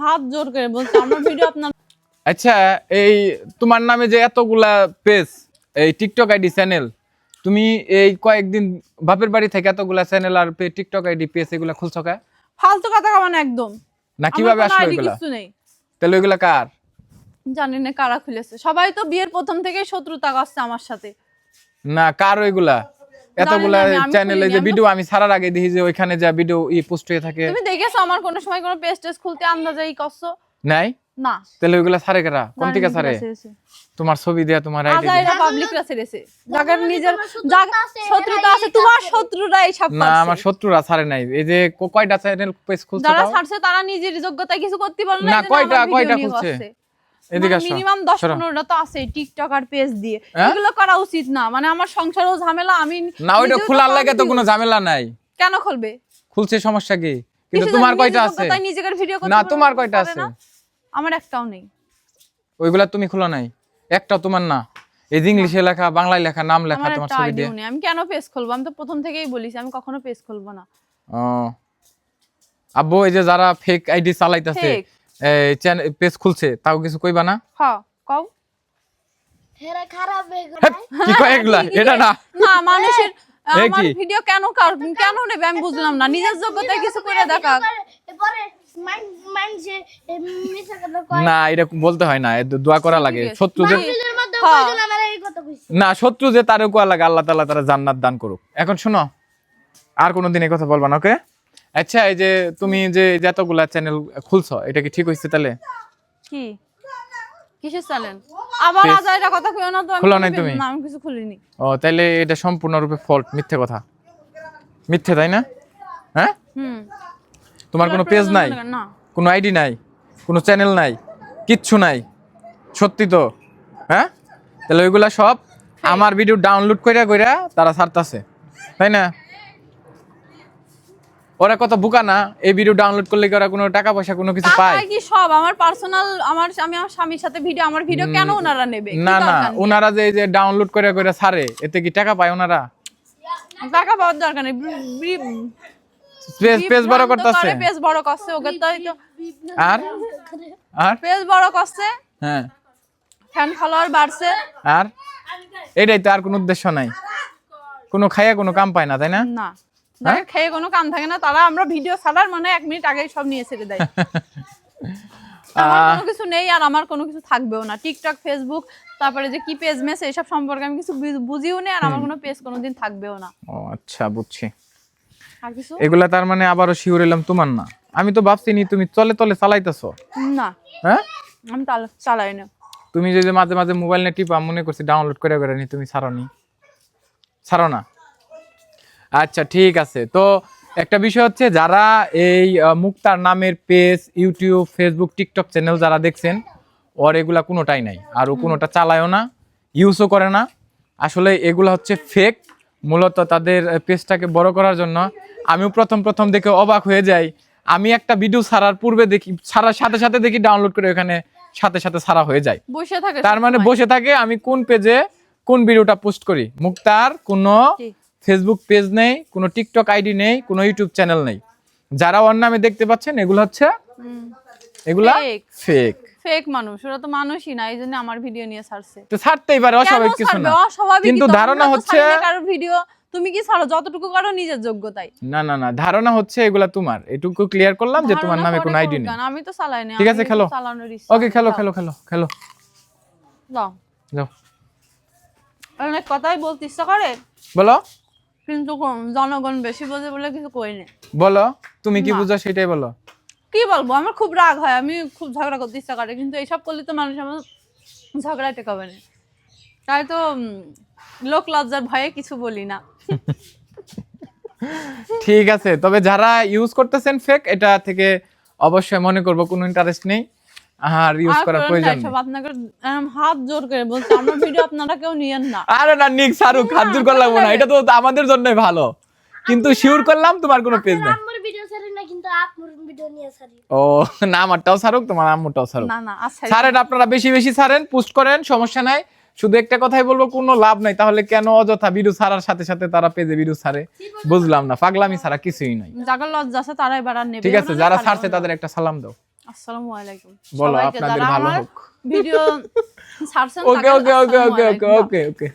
হাত জোর করে বলছে আমার ভিডিও আপনার আচ্ছা এই তোমার নামে যে এতগুলা পেজ এই টিকটক আইডি চ্যানেল তুমি এই কয়েকদিন বাপের বাড়ি থেকে এতগুলা চ্যানেল আর টিকটক আইডি পেজ এগুলা খুলছো কা? ফালতু কথা কমান একদম। না কীভাবে আসলো এগুলা? কিছু নেই। তাহলে ওইগুলা কার? জানি না কারা খুলেছে। সবাই তো বিয়ের প্রথম থেকে শত্রুতা করছে আমার সাথে। না কার ওইগুলা? এতগুলা চ্যানেলে যে ভিডিও আমি ছাড়ার আগে দেখি যে ওইখানে যা ভিডিও ই পোস্ট হয়ে থাকে। তুমি দেখেছ আমার কোনো সময় কোনো পেজ টেস্ট খুলতে আন্দাজেই করছ? নাই? না। তাহলে ওইগুলা ছাড়ে কারা? কোন থেকে ছাড়ে? তোমার ছবি দেয়া তোমার আইডি আজাইরা পাবলিক রাসে রেছে যাদের নিজের শত্রুতা আছে তোমার শত্রুরা এই সব না আমার শত্রুরা ছাড়ে নাই। এই যে কয়টা চ্যানেল পেজ খুলছো যারা ছাড়ছে তারা নিজের যোগ্যতায় কিছু করতে পারে না, কয়টা- কয়টা খুলছে? এদিকে আসো। মিনিমাম দশ সরো। পনেরোটা তো আছে টিকটক আর পেজ দিয়ে। হ্যাঁ? এগুলো করা উচিত না। মানে আমার সংসারও ঝামেলা আমি না ওইটা খোলার লাগে তো কোনো ঝামেলা নাই। কেন খুলবে? খুলছে সমস্যা কি? কিন্তু তোমার কয়টা আছে? নিজেদের ভিডিও করতে না তোমার কয়টা আছে? আমার একটাও নেই। ওইগুলা তুমি খোলা নাই। একটাও তোমার না। এই যে ইংলিশে লেখা বাংলায় লেখা নাম লেখা তোমার একটা ছবি দিয়ে। আমি কেন পেজ খুলবো? আমি তো প্রথম থেকেই বলিছি আমি কখনো পেজ খুলবো না। ও। আব্বু এই যে যারা ফেক আইডি চালাইতাছে পেজ খুলছে তাও কিছু কইবা না? হ কও। হেরা খারাপ হয়ে গেল। কি কয় এগুলা? এটা না। না মানুষের আমার ভিডিও কেন কেন নেবে? আমি বুঝলাম না। নিজের যোগ্যতায় কিছু করে দেখা। না এটা বলতে হয় না। দোয়া করা লাগে। ঠিক আছে। শত্রু যে নিজের মধ্যে হ্যাঁ। কয়জন আমার এই কথা কইছে? না শত্রু যে তার কোয়া লাগে আল্লাহ তাআলা তারা জান্নাত দান করুক। এখন শোনো আর কোনোদিন এই কথা বলবা না ওকে? আচ্ছা এই যে তুমি যে যতগুলা চ্যানেল খুলছো এটা কি ঠিক হইছে তাহলে? কি? কিসের চ্যানেল আবার Face- আজাইরা কথা কইও না তো আমি খোলা নাই তুমি? না আমি কিছু খুলিনি। ও তাইলে এটা সম্পূর্ণরূপে ফল্ট মিথ্যে কথা। মিথ্যে তাই না? হ্যাঁ? হুম। তোমার কোনো পেজ নাই? না। কোনো আইডি নাই? কোনো চ্যানেল নাই? কিচ্ছু নাই? সত্যি তো? হ্যাঁ? তাহলে ওইগুলা সব আমার ভিডিও ডাউনলোড কইরা কইরা তারা ছাড়তাছে। তাই না? ওরা কত বুকা না এই ভিডিও ডাউনলোড করলে কি ওরা কোনো টাকা পয়সা কোনো কিছু পায়? কি সব? আমার পার্সোনাল আমার আমি আমার স্বামীর সাথে ভিডিও আমার ভিডিও কেন ওনারা নেবে? না না ওনারা যে এই যে ডাউনলোড করে করে ছাড়ে এতে কি টাকা পায় ওনারা? টাকা পাওয়ার দরকার নেই। পেজ পেজ বড় করতেছে। পেজ বড় করছে ওকে তো তো। আর? আর? পেজ বড় করছে। হ্যাঁ। ফ্যান ফলোয়ার বাড়ছে। আর? এটাই তো আর কোনো উদ্দেশ্য নাই। কোনো খাইয়া কোনো কাম পায় না তাই না? না? যারা খেয়ে কোনো কাম থাকে না। তারা আমরা ভিডিও ছাড়ার মানে এক মিনিট আগে সব নিয়ে ছেড়ে দেয়। আমার কোনো কিছু নেই আর আমার কোনো কিছু থাকবেও না। টিকটক ফেসবুক তারপরে যে কি পেজ মেস এসব সম্পর্কে আমি কিছু বুঝিও নেই আর আমার কোনো পেজ কোনোদিন থাকবেও না। ও আচ্ছা বুঝছি। আর কিছু? এগুলা তার মানে আবারও শিওর এলাম তোমার না। আমি তো ভাবছি নি তুমি চলে তলে চালাইতেছো। না। হ্যাঁ? আমি তাল- চালাই না। তুমি যে যে মাঝে মাঝে মোবাইল নিয়ে টিপা মনে করছি ডাউনলোড করে করে নি তুমি ছাড়ো নি। ছাড়ো না। আচ্ছা ঠিক আছে। তো একটা বিষয় হচ্ছে যারা এই মুক্তার নামের page YouTube Facebook TikTok channel যারা দেখছেন ওর এগুলা কোনোটাই নাই। আর ও কোনোটা চালায়ও না ইউজও করে না। আসলে এগুলা হচ্ছে ফেক মূলত তাদের পেজটাকে বড় করার জন্য। আমিও প্রথম প্রথম দেখে অবাক হয়ে যাই। আমি একটা ভিডিও ছাড়ার পূর্বে দেখি ছাড়ার সাথে সাথে দেখি ডাউনলোড করে ওখানে সাথে সাথে ছাড়া হয়ে যায়। বসে থাকে তার মানে বসে থাকে আমি কোন পেজে কোন ভিডিওটা পোস্ট করি? মুক্তার কোনো। ফেসবুক পেজ নেই কোনো টিকটক আইডি নেই কোনো ইউটিউব চ্যানেল নেই। যারা ওর নামে দেখতে পাচ্ছেন এগুলো হচ্ছে। এগুলা ফেক ফেক মানুষ ওরা তো মানুষই না এই জন্য আমার ভিডিও নিয়ে ছাড়ছে। তো ছাড়তেই পারে অস্বাভাবিক কিছু না। কিন্তু ধারণা হচ্ছে কারোর ভিডিও তুমি কি ছাড়ো? যতটুকু করো নিজের যোগ্যতাই না না না ধারণা হচ্ছে এগুলা তোমার। এটুকু ক্লিয়ার করলাম যে তোমার নামে করে কোনো আইডি নেই। আমি তো চালাই না ঠিক আছে, খেলো। ওকে খেলো খেলো খেলো খেলো। যাও। যাও। অনেক কথাই বলতে ইচ্ছা করে। বলো। কিন্তু জনগণ বেশি বোঝে বলে কিছু কই না বলো তুমি কি। বুঝো সেটাই বলো। কি বলব? আমার খুব রাগ হয় আমি খুব ঝগড়া করতে ইচ্ছা করে কিন্তু এইসব করলে তো মানুষ আমার ঝগড়া টেকাবে না। তাই তো লোক লজ্জার ভয়ে কিছু বলি না। ঠিক আছে তবে যারা ইউজ করতেছেন ফেক এটা থেকে অবশ্যই মনে করব কোনো ইন্টারেস্ট নেই। আর ইউজ করার প্রয়োজন এসব, নেই। আপনাকে হাত জোর করে বলছে আমার ভিডিও আপনারা কেউ নিয়েন না। আরে না নিক সারুক হাত জোর করলাম না এটা তো আমাদের জন্যই ভালো। কিন্তু শিওর করলাম তোমার কোনো পেজ নেই। আমার ভিডিও ছাড়ি না কিন্তু আপনার ভিডিও নিয়ে ছাড়ি ও না আমারটাও তোমার আম্মুটাও না না আচ্ছা ছাড়েন। আপনারা বেশি বেশি ছাড়েন পোস্ট করেন সমস্যা নাই। শুধু একটা কথাই বলব কোনো লাভ নাই। তাহলে কেন অযথা ভিডিও ছাড়ার সাথে সাথে তারা পেজে ভিডিও ছাড়ে? বুঝলাম না পাগলামি ছাড়া কিছুই নাই। যাদের লজ্জা আছে তারাই আর নেবে। ঠিক আছে যারা ছাড়ছে তাদের একটা সালাম দাও। আসসালামু আলাইকুম। বলো আপনাদের ভালো হোক। ভিডিও ছাড়ছেন ওকে ওকে ওকে ওকে ওকে ওকে ওকে।